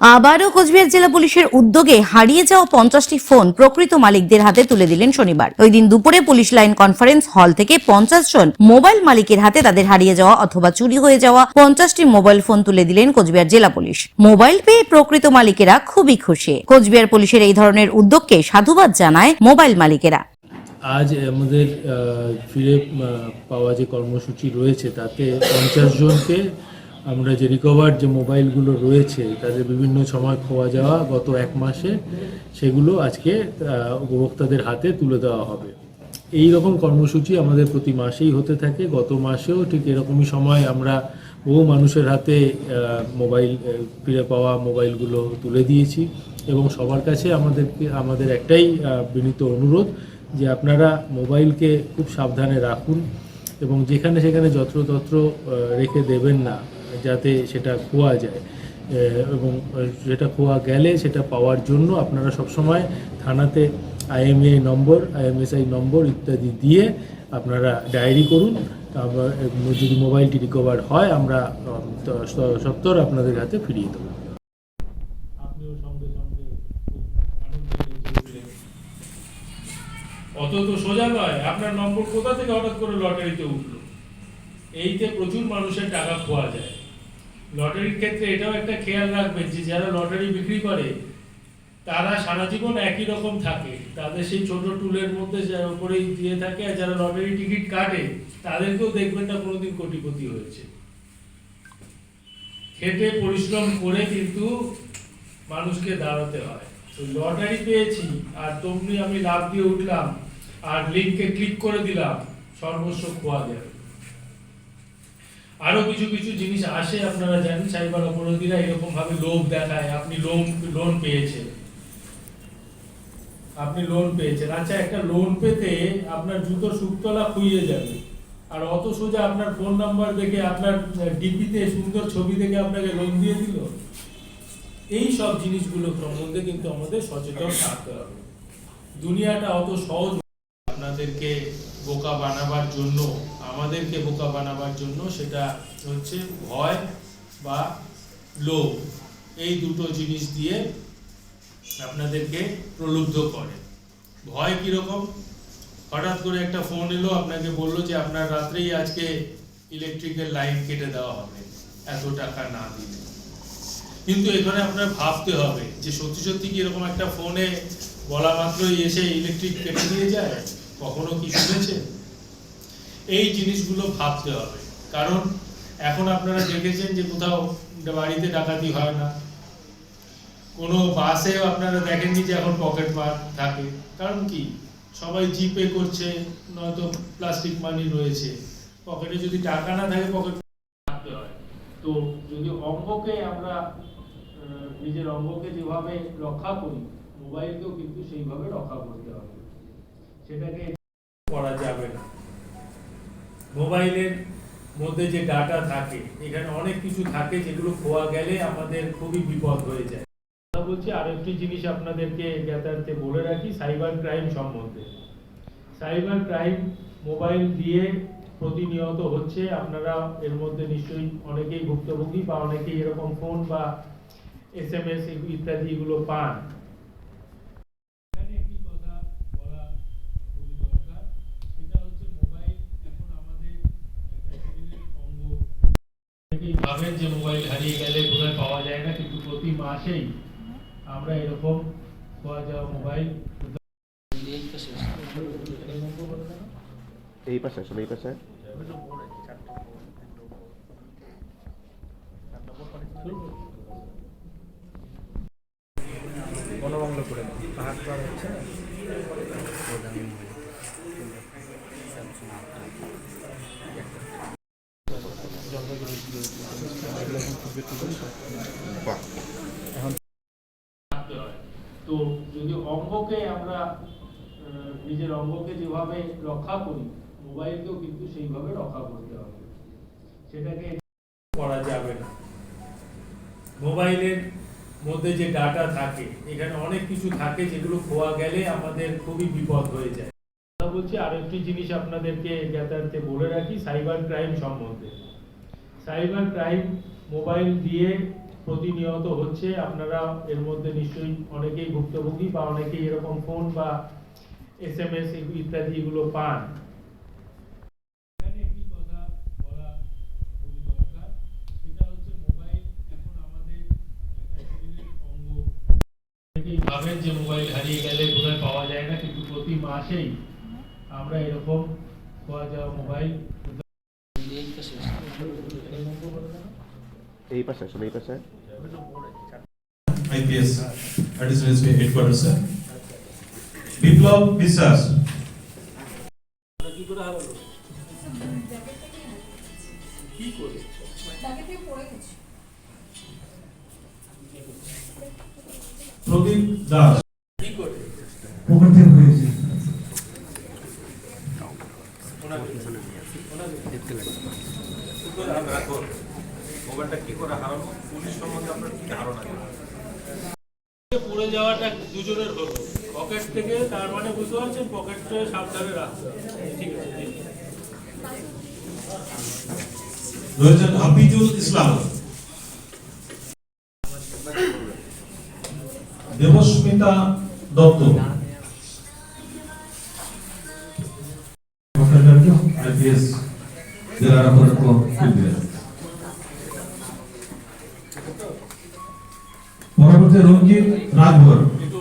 আবারও কোচবিহার জেলা পুলিশের উদ্যোগে হারিয়ে যাওয়া পঞ্চাশটি ফোন প্রকৃত মালিকদের হাতে তুলে দিলেন শনিবার। ওই দিন দুপুরে পুলিশ লাইন কনফারেন্স হল থেকে পঞ্চাশ জন মোবাইল মালিকের হাতে তাদের হারিয়ে যাওয়া অথবা চুরি হয়ে যাওয়া পঞ্চাশটি মোবাইল ফোন তুলে দিলেন কোচবিহার জেলা পুলিশ। মোবাইল পেয়ে প্রকৃত মালিকেরা খুবই খুশি। কোচবিহার পুলিশের এই ধরনের উদ্যোগকে সাধুবাদ জানায় মোবাইল মালিকেরা। আজ আমাদের ফিরে পাওয়া যে কর্মসূচি রয়েছে, তাতে পঞ্চাশ জনকে আমরা যে রিকভার যে মোবাইলগুলো রয়েছে, তাদের বিভিন্ন সময় খোয়া যাওয়া গত এক মাসে, সেগুলো আজকে উপভোক্তাদের হাতে তুলে দেওয়া হবে। এই রকম কর্মসূচি আমাদের প্রতি মাসেই হতে থাকে। গত মাসেও ঠিক এরকমই সময় আমরা বহু মানুষের হাতে মোবাইল ফিরে পাওয়া মোবাইলগুলো তুলে দিয়েছি এবং সবার কাছে আমাদেরকে, আমাদের একটাই বিনীত অনুরোধ যে আপনারা মোবাইলকে খুব সাবধানে রাখুন এবং যেখানে সেখানে যত্রতত্র রেখে দেবেন না। যাতে সেটা খোয়া যায়। এবং যেটা খোয়া গেলে সেটা পাওয়ার জন্য আপনারা সবসময় থানাতে আইএমএ নম্বর আইএমএসআই নম্বর ইত্যাদি দিয়ে আপনারা ডায়েরি করুন। আহ, যদি মোবাইলটি রিকভার হয় আমরা সত্তর আপনাদের হাতে ফিরিয়ে দেবো। অত তো সোজা নয় আপনার নম্বর কোথা থেকে হঠাৎ করে লটারিতে উঠল? এইতে প্রচুর মানুষের টাকা খোয়া যায়। লটারির ক্ষেত্রে এটাও একটা খেয়াল রাখবেন যে যারা লটারি বিক্রি করে, তারা সারা জীবন একই রকম থাকে। তাদের সেই ছোট টুলের মধ্যে উপরেই দিয়ে থাকে আর যারা লটারি টিকিট কাটে, তাদেরকেও দেখবেন না কোনোদিন কোটিপতি হয়েছে। খেটে পরিশ্রম করে কিন্তু মানুষকে দাঁড়াতে হয়। তো লটারি পেয়েছি আর তমনি আমি লাভ দিয়ে উঠলাম, আর লিঙ্কে ক্লিক করে দিলাম, সর্বস্ব খোয়া যাবে। আরও কিছু কিছু জিনিস আসে, আপনারা জানেন, সাইবার অপরাধীরা এরকম ভাবে লোভ দেখায়। আপনি লোন লোন পেয়েছেন। আপনি লোন পেয়েছেন। আচ্ছা একটা লোন পেতে আপনার জুতো শুকতলা খুইয়ে যাবে। আর অত সোজা আপনার ফোন নাম্বার দেখে, আপনার ডিপিতে সুন্দর ছবি দেখে আপনাকে লোন দিয়ে দিল? এই সব জিনিসগুলো সম্বন্ধে কিন্তু আমাদের সচেতন থাকতে হবে। দুনিয়াটা অত সহজ আপনাদেরকে বোকা বানাবার জন্য। আমাদেরকে বোকা বানাবার জন্য সেটা হচ্ছে ভয় বা লোভ। এই দুটো জিনিস দিয়ে আপনাদেরকে প্রলুব্ধ করে। ভয় কীরকম? হঠাৎ করে একটা ফোন এলো, আপনাকে বলল যে আপনার রাত্রেই আজকে ইলেকট্রিকের লাইন কেটে দেওয়া হবে, এত টাকা না দিলে। কিন্তু এখানে আপনার ভাবতে হবে যে সত্যি সত্যি কি এরকম একটা ফোনে বলা মাত্রই এসে ইলেকট্রিক কেটে দিয়ে যায়? কখনো কি শুনেছে এই জিনিসগুলো ভাবতে হবে। কারণ এখন আপনারা দেখেছেন যে কোথাও বাড়িতে ডাকাতি হয় না। কোনো বাসেও আপনারা দেখেননি যে এখন পকেট মার থাকে? কারণ কি? সবাই জিপে করছে, নয়তো প্লাস্টিক মানি রয়েছে। পকেটে যদি টাকা না থাকে, পকেট থাকতে হয়। তো যদি অঙ্গকে আমরা নিজের অঙ্গকে যেভাবে রক্ষা করি, মোবাইলকেও কিন্তু সেইভাবে রক্ষা করতে হবে। সেটাকে করা যাবে না। মোবাইলের মধ্যে যে ডাটা থাকে, এখানে অনেক কিছু থাকে যেগুলো খোয়া গেলে আমাদের খুবই বিপদ হয়ে যায়। বলছি, আরেকটি জিনিস আপনাদেরকে জ্ঞাতার্থে বলে রাখি সাইবার ক্রাইম সম্বন্ধে। সাইবার ক্রাইম মোবাইল দিয়ে প্রতিনিয়ত হচ্ছে, আপনারা এর মধ্যে নিশ্চয়ই অনেকেই ভুক্তভোগী বা অনেকেই এরকম ফোন বা এস এম এস ইত্যাদি এগুলো পান এখানে একটি কথা বলা খুবই দরকার সেটা হচ্ছে মোবাইল এখন আমাদের একটা শরীরের অঙ্গ অনেকেই ভাবেন যে মোবাইল হারিয়ে গেলে বোধহয় পাওয়া যায় না কিন্তু প্রতি মাসেই আমরা এরকম পাওয়া যাওয়া মোবাইল এই পাশে সব এই পাশে। গণবাংলা করে পাহাড় পাহাড় হচ্ছে তো যদি অঙ্গকে আমরা নিজের অঙ্গকে যেভাবে রক্ষা করি, মোবাইলকেও কিন্তু সেইভাবে রক্ষা করতে হবে। সেটাকে করা যাবে না। মোবাইলের মধ্যে যে ডাটা থাকে, এখানে অনেক কিছু থাকে যেগুলো খোয়া গেলে আমাদের খুবই বিপদ হয়ে যায়। বলছি, আরেকটি জিনিস আপনাদেরকে জ্ঞাতার্থে বলে রাখি, সাইবার ক্রাইম সম্বন্ধে। সাইবার ক্রাইম মোবাইল দিয়ে প্রতিনিয়ত হচ্ছে। আপনারা এর মধ্যে নিশ্চয়ই অনেকেই ভুক্তভোগী বা অনেকেই এরকম ফোন বা এস এম এস ইত্যাদি এগুলো পান। ভাবেন যে মোবাইল হারিয়ে গেলে বোধহয় পাওয়া যায় না, কিন্তু প্রতি মাসেই আমরা এরকম পাওয়া যাওয়া মোবাইল এই পাশে আসলে এই পাশে IPS Additional SP Headquarters, sir. বিপ্লব বিশ্বাস প্রদীপ দাস হয়েছে পড়ে যাওয়াটা দুজনের হলো। পকেট থেকে তার মানে বুঝতে পারছেন পকেটটা সাবধানে রাখতে ঠিক আছে রয়েছেন হাফিজুল ইসলাম। দেবস্মিতা দত্ত। আইপিএস জেলা রঞ্জিত রাজভর বক্সা